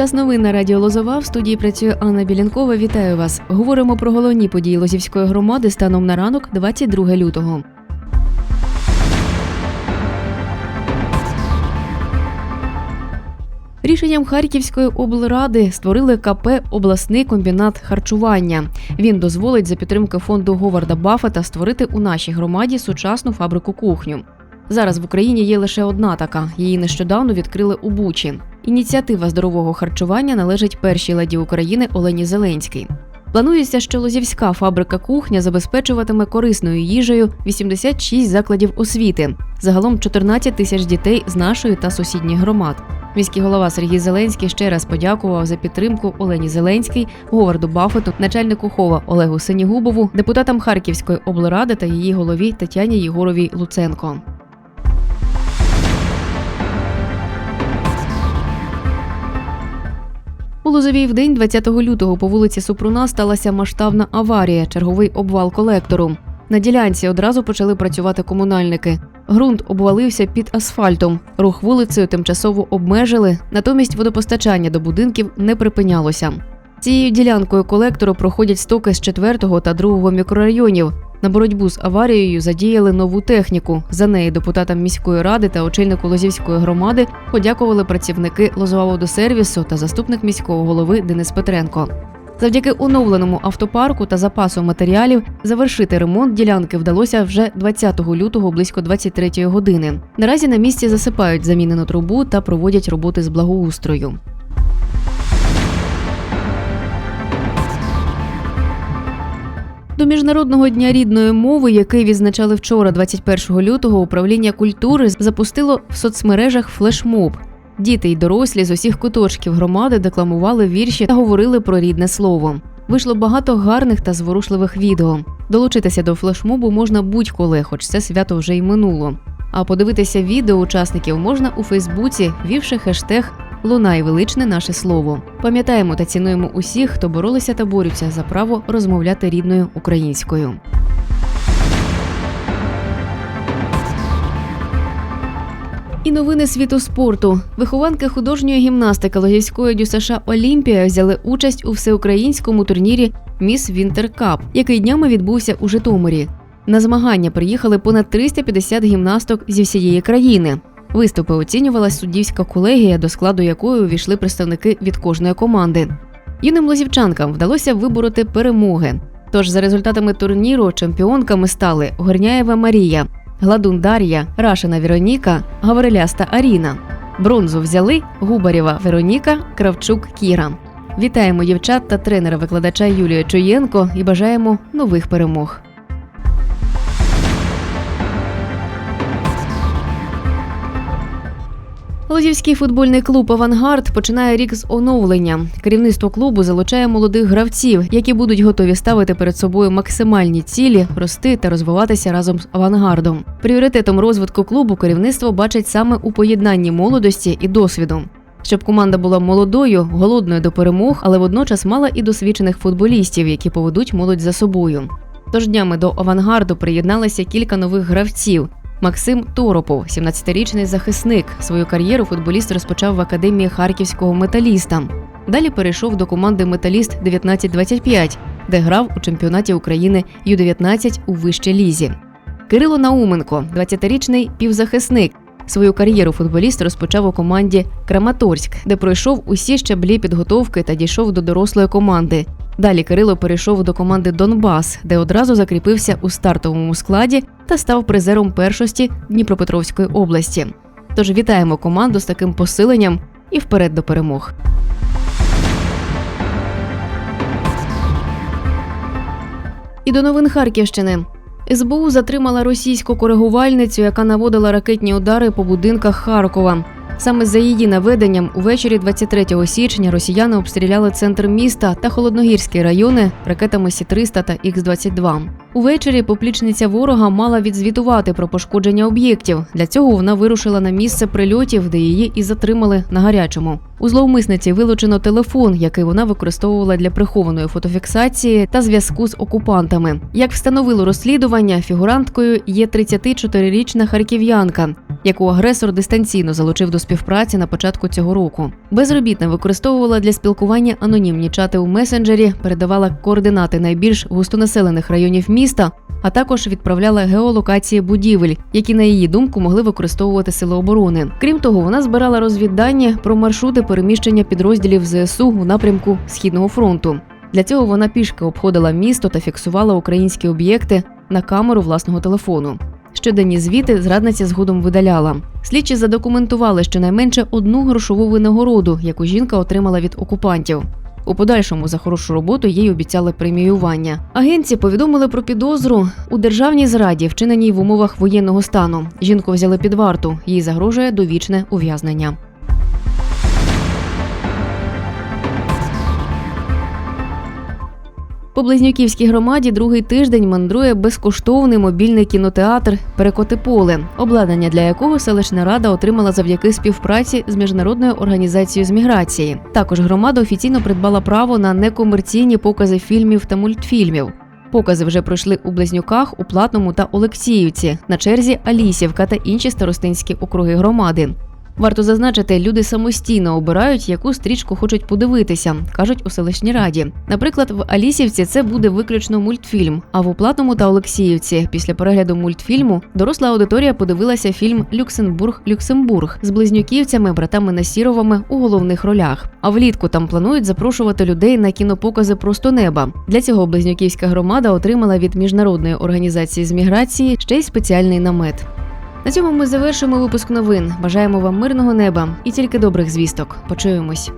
Час новин на радіо Лозова в студії працює Анна Білянкова. Вітаю вас. Говоримо про головні події Лозівської громади станом на ранок, 22 лютого. Рішенням Харківської облради створили КП Обласний комбінат харчування. Він дозволить за підтримки фонду Говарда Баффета створити у нашій громаді сучасну фабрику кухню. Зараз в Україні є лише одна така. Її нещодавно відкрили у Бучі. Ініціатива здорового харчування належить першій леді України Олені Зеленській. Планується, що Лозівська фабрика кухня забезпечуватиме корисною їжею 86 закладів освіти, загалом 14 тисяч дітей з нашої та сусідніх громад. Міський голова Сергій Зеленський ще раз подякував за підтримку Олені Зеленській, Говарду Бафету, начальнику хова Олегу Синігубову, депутатам Харківської облради та її голові Тетяні Єгоровій Луценко. У Лозовій в день 20 лютого по вулиці Супруна сталася масштабна аварія, черговий обвал колектору. На ділянці одразу почали працювати комунальники. Грунт обвалився під асфальтом. Рух вулицею тимчасово обмежили, натомість водопостачання до будинків не припинялося. Цією ділянкою колектору проходять стоки з 4 та 2 мікрорайонів. На боротьбу з аварією задіяли нову техніку. За неї депутатам міської ради та очільнику Лозівської громади подякували працівники Лозоваводосервісу та заступник міського голови Денис Петренко. Завдяки оновленому автопарку та запасу матеріалів завершити ремонт ділянки вдалося вже 20 лютого близько 23 години. Наразі на місці засипають замінену трубу та проводять роботи з благоустрою. До міжнародного дня рідної мови, який відзначали вчора, 21 лютого, управління культури запустило в соцмережах флешмоб. Діти й дорослі з усіх куточків громади декламували вірші та говорили про рідне слово. Вийшло багато гарних та зворушливих відео. Долучитися до флешмобу можна будь-коли, хоч це свято вже й минуло. А подивитися відео учасників можна у Фейсбуці, вівши хештег Лунає величне наше слово. Пам'ятаємо та цінуємо усіх, хто боролися та борються за право розмовляти рідною українською. І новини світу спорту. Вихованки художньої гімнастики Логівської ДЮСШ Олімпія взяли участь у всеукраїнському турнірі Міс Вінтер Кап, який днями відбувся у Житомирі. На змагання приїхали понад 350 гімнасток зі всієї країни. Виступи оцінювала суддівська колегія, до складу якої увійшли представники від кожної команди. Юним лозівчанкам вдалося вибороти перемоги. Тож за результатами турніру чемпіонками стали Горняєва Марія, Гладун Дар'я, Рашина Вероніка, Гавриляста Аріна. Бронзу взяли Губарєва Вероніка, Кравчук Кіра. Вітаємо дівчат та тренера-викладача Юлія Чуєнко і бажаємо нових перемог. Лозівський футбольний клуб Авангард починає рік з оновлення. Керівництво клубу залучає молодих гравців, які будуть готові ставити перед собою максимальні цілі, рости та розвиватися разом з авангардом. Пріоритетом розвитку клубу керівництво бачить саме у поєднанні молодості і досвіду. Щоб команда була молодою, голодною до перемог, але водночас мала і досвідчених футболістів, які поведуть молодь за собою. Тож днями до авангарду приєдналися кілька нових гравців. Максим Торопов, 17-річний захисник. Свою кар'єру футболіст розпочав в академії харківського металіста. Далі перейшов до команди Металіст 1925, де грав у чемпіонаті України Ю-19 у вищій лізі. Кирило Науменко, 20-річний півзахисник. Свою кар'єру футболіст розпочав у команді Краматорськ, де пройшов усі щаблі підготовки та дійшов до дорослої команди. Далі Кирило перейшов до команди Донбас, де одразу закріпився у стартовому складі та став призером першості Дніпропетровської області. Тож вітаємо команду з таким посиленням і вперед до перемог. І до новин Харківщини. СБУ затримала російську коригувальницю, яка наводила ракетні удари по будинках Харкова. Саме за її наведенням увечері 23 січня росіяни обстріляли центр міста та холодногірські райони ракетами Сі-300 та Х-22. Увечері поплічниця ворога мала відзвітувати про пошкодження об'єктів. Для цього вона вирушила на місце прильотів, де її і затримали на гарячому. У зловмисниці вилучено телефон, який вона використовувала для прихованої фотофіксації та зв'язку з окупантами. Як встановило розслідування, фігуранткою є 34-річна харків'янка, яку агресор дистанційно залучив до співпраці на початку цього року. Безробітна використовувала для спілкування анонімні чати у месенджері, передавала координати найбільш густонаселених районів міста, а також відправляла геолокації будівель, які на її думку могли використовувати сили оборони. Крім того, вона збирала розвіддані про маршрути переміщення підрозділів ЗСУ у напрямку східного фронту. Для цього вона пішки обходила місто та фіксувала українські об'єкти на камеру власного телефону. Щоденні звіти зрадниця згодом видаляла. Слідчі задокументували щонайменше одну грошову винагороду, яку жінка отримала від окупантів. У подальшому за хорошу роботу їй обіцяли преміювання. Агенці повідомили про підозру у державній зраді, вчиненій в умовах воєнного стану. Жінку взяли під варту. Їй загрожує довічне ув'язнення. По Близнюківській громаді другий тиждень мандрує безкоштовний мобільний кінотеатр Перекоти поле, обладнання для якого селищна рада отримала завдяки співпраці з міжнародною організацією з міграції. Також громада офіційно придбала право на некомерційні покази фільмів та мультфільмів. Покази вже пройшли у Близнюках, у Платному та Олексіївці. На черзі Алісівка та інші старостинські округи громади. Варто зазначити, люди самостійно обирають, яку стрічку хочуть подивитися, кажуть у селищній раді. Наприклад, в Алісівці це буде виключно мультфільм. А в Уплатному та Олексіївці після перегляду мультфільму доросла аудиторія подивилася фільм Люксембург Люксембург з близнюківцями, братами Насіровими у головних ролях. А влітку там планують запрошувати людей на кінопокази просто неба. Для цього близнюківська громада отримала від міжнародної організації з міграції ще й спеціальний намет. На цьому ми завершуємо випуск новин. Бажаємо вам мирного неба і тільки добрих звісток. Почуємось.